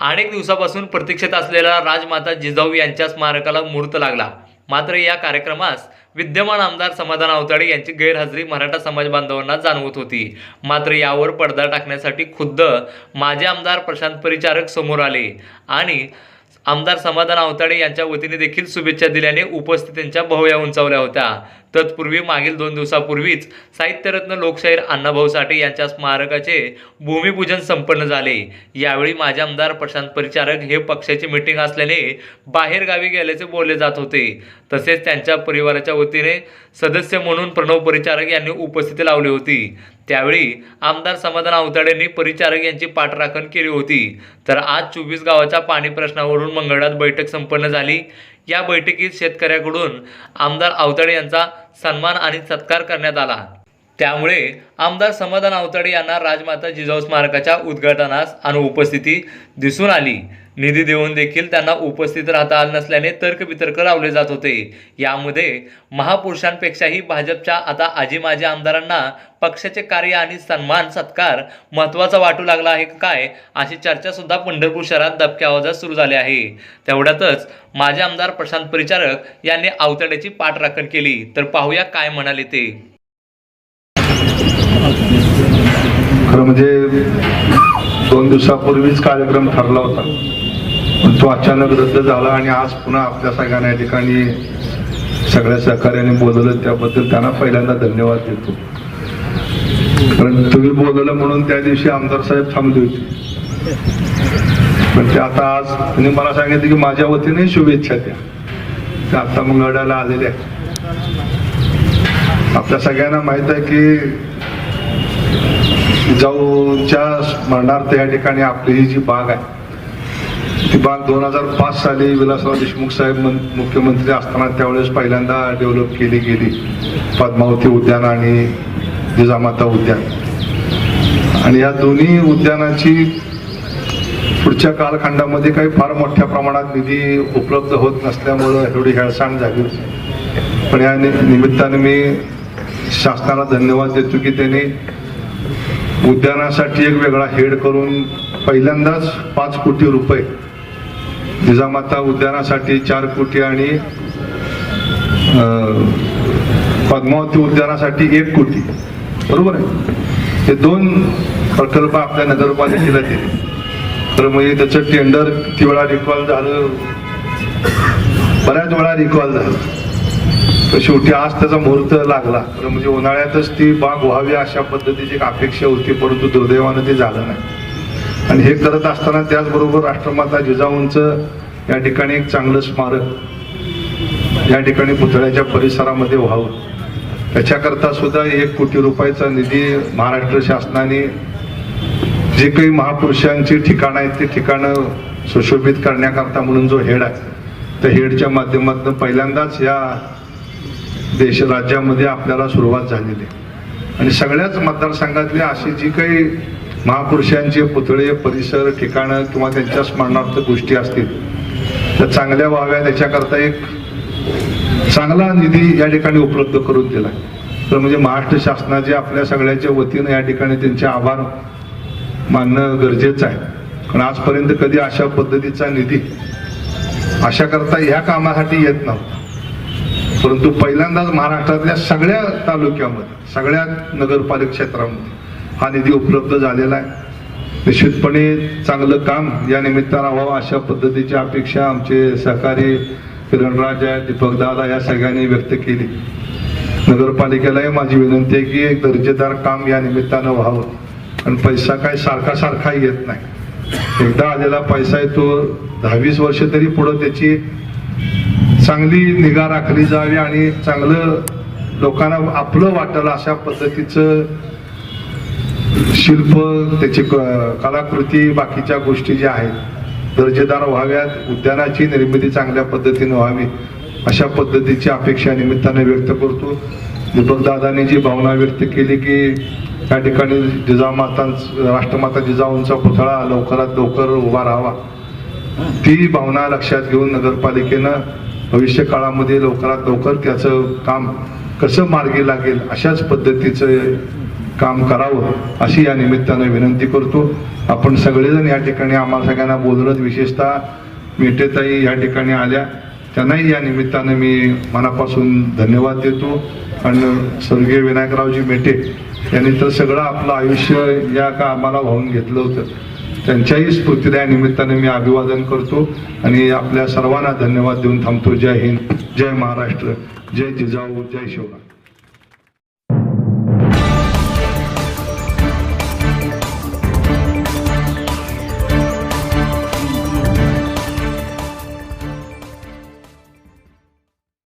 अनेक दिवसापासून प्रतीक्षेत असलेला राजमाता जिजाऊ यांच्या स्मारकाला मुहूर्त लागला. मात्र या कार्यक्रमास विद्यमान आमदार समाधान अवताडे यांची गैरहजेरी मराठा समाज बांधवांना जाणवत होती. मात्र यावर पडदा टाकण्यासाठी खुद्द माजी आमदार प्रशांत परिचारक समोर आले आणि आमदार समाधान आवताडे यांच्या वतीने देखील शुभेच्छा दिल्याने उपस्थितींच्या भव्या उंचावल्या होत्या. तत्पूर्वी मागील दोन दिवसापूर्वीच साहित्यरत्न लोकशाहीर अण्णाभाऊ साठे यांच्या स्मारकाचे भूमिपूजन संपन्न झाले. यावेळी माजी आमदार प्रशांत परिचारक हे पक्षाची मिटिंग असल्याने बाहेर गावी गेल्याचे बोलले जात होते. तसेच त्यांच्या परिवाराच्या वतीने सदस्य म्हणून प्रणव परिचारक यांनी उपस्थिती लावली होती. त्यावेळी आमदार समाधान आवताडेंनी परिचारक यांची पाठराखण केली होती. तर आज चोवीस गावाच्या पाणी प्रश्नावरून मंगळात बैठक संपन्न झाली. या बैठकीत शेतकऱ्याकडून आमदार आवताडे यांचा सन्मान आणि सत्कार करण्यात आला. त्यामुळे आमदार समाधान अवताडे यांना राजमाता जिजाऊ स्मारकाच्या उद्घाटनास आणि उपस्थिती दिसून आली. निधी देऊन देखील त्यांना उपस्थित राहता आलं नसल्याने तर्कवितर्क लावले जात होते. यामध्ये महापुरुषांपेक्षाही भाजपच्या आता आजी माजी आमदारांना पक्षाचे कार्य आणि सन्मान सत्कार महत्त्वाचा वाटू लागला आहे काय अशी चर्चा सुद्धा पंढरपूर शहरात दबक्या आवाजात सुरू झाली आहे. तेवढ्यातच माजी आमदार प्रशांत परिचारक यांनी आवताड्याची पाठराखण केली. तर पाहूया काय म्हणाले ते. खरं म्हणजे दोन दिवसापूर्वीच कार्यक्रम ठरला होता. पण तो अचानक रद्द झाला आणि आज पुन्हा आपल्या सगळ्यांना या ठिकाणी सगळ्या सहकार्याने बोलवलं. त्याबद्दल त्यांना पहिल्यांदा धन्यवाद देतो. कारण तुम्ही बोलवलं म्हणून त्या दिवशी आमदार साहेब थांबले होते. पण ते आता आज त्यांनी मला सांगितलं की माझ्या वतीने शुभेच्छा द्या. ते आता मग आलेले आहेत. आपल्या सगळ्यांना माहीत आहे की जिजाऊच्या स्मरणार्थ या ठिकाणी आपली ही जी बाग आहे ती बाग दोन हजार पाच साली विलासराव देशमुख साहेब मुख्यमंत्री असताना त्यावेळेस पहिल्यांदा डेव्हलप केली गेली. पद्मावती उद्यान आणि जिजामाता उद्यान. आणि या दोन्ही उद्यानाची पुढच्या कालखंडामध्ये काही फार मोठ्या प्रमाणात निधी उपलब्ध होत नसल्यामुळं एवढी हेळसांड झाली. होती पण या नि- निमित्ताने मी शासनाला धन्यवाद देतो की त्यांनी उद्यानासाठी एक वेगळा हेड करून पहिल्यांदाच पाच कोटी रुपये जिजामाता उद्यानासाठी चार कोटी आणि पद्मावती उद्यानासाठी एक कोटी. बरोबर आहे? हे दोन प्रकल्प आपल्या नगरपालिकेला दिले. तर म्हणजे त्याचं टेंडर किती वेळा रिकॉल झालं. बऱ्याच वेळा रिकॉल झालं. तर शेवटी आज त्याचा मुहूर्त लागला. तर म्हणजे उन्हाळ्यातच ती बाग व्हावी अशा पद्धतीची एक अपेक्षा होती परंतु दुर्दैवानं ते झालं नाही. आणि हे करत असताना त्याचबरोबर राष्ट्रमाता जिजाऊंचं या ठिकाणी एक चांगलं स्मारक या ठिकाणी पुतळ्याच्या परिसरामध्ये व्हावं. त्याच्याकरता सुद्धा एक कोटी रुपयाचा निधी महाराष्ट्र शासनाने जे काही महापुरुषांची ठिकाणं आहेत ते ठिकाणं सुशोभित करण्याकरता म्हणून जो हेड आहे त्या हेडच्या माध्यमातून पहिल्यांदाच या देश राज्यामध्ये आपल्याला सुरुवात झालेली आहे. आणि सगळ्याच मतदारसंघातले अशी जी काही महापुरुषांचे पुतळे परिसर ठिकाणं किंवा त्यांच्या स्मरणार्थ गोष्टी असतील त्या चांगल्या व्हाव्या त्याच्याकरता एक चांगला निधी या ठिकाणी उपलब्ध करून दिला तर म्हणजे महाराष्ट्र शासनाचे आपल्या सगळ्याच्या वतीनं या ठिकाणी त्यांचे आभार मानणं गरजेचं आहे. कारण आजपर्यंत कधी अशा पद्धतीचा निधी अशा करता ह्या कामासाठी येत नव्हता. परंतु पहिल्यांदाच महाराष्ट्रातल्या सगळ्या तालुक्यामध्ये सगळ्या नगरपालिका क्षेत्रामध्ये हा निधी उपलब्ध झालेला आहे. निश्चितपणे चांगलं काम या निमित्तानं व्हावं अशा पद्धतीची अपेक्षा आमचे सहकारी किरणराज आहे दीपकदादा या सगळ्यांनी व्यक्त केली. नगरपालिकेलाही माझी विनंती आहे की एक दर्जेदार काम या निमित्तानं व्हावं. आणि पैसा काय सारखा सारखा येत नाही. एकदा आलेला पैसा आहे तो दहावीस वर्ष तरी पुढं त्याची चांगली निगा राखली जावी आणि चांगलं लोकांना आपलं वाटेल अशा पद्धतीचं शिल्प त्याची क- कलाकृती बाकीच्या गोष्टी ज्या आहेत दर्जेदार व्हाव्यात उद्यानाची निर्मिती चांगल्या पद्धतीने व्हावी अशा पद्धतीची अपेक्षा निमित्ताने व्यक्त करतो. दीपकदादांनी जी भावना व्यक्त केली की त्या ठिकाणी जिजामाता राष्ट्रमाता जिजाऊंचा पुतळा लवकरात लवकर उभा राहावा. ती भावना लक्षात घेऊन नगरपालिकेनं भविष्य काळामध्ये लवकरात लवकर त्याचं काम कसं मार्गी लागेल अशाच पद्धतीचं काम करावं अशी या निमित्तानं विनंती करतो. आपण सगळेजण या ठिकाणी आम्हाला सगळ्यांना बोलवत विशेषतः मेटेताई या ठिकाणी आल्या. त्यांनाही या निमित्तानं मी मनापासून धन्यवाद देतो. आणि स्वर्गीय विनायकरावजी मेटे यांनी तर सगळं आपलं आयुष्य या कामाला वाहून घेतलं होतं. त्यांच्याही स्फूर्तीला निमित्ताने मी अभिवादन करतो आणि आपल्या सर्वांना धन्यवाद देऊन थांबतो. जय हिंद जय महाराष्ट्र जय जिजाऊ जय शिवराय.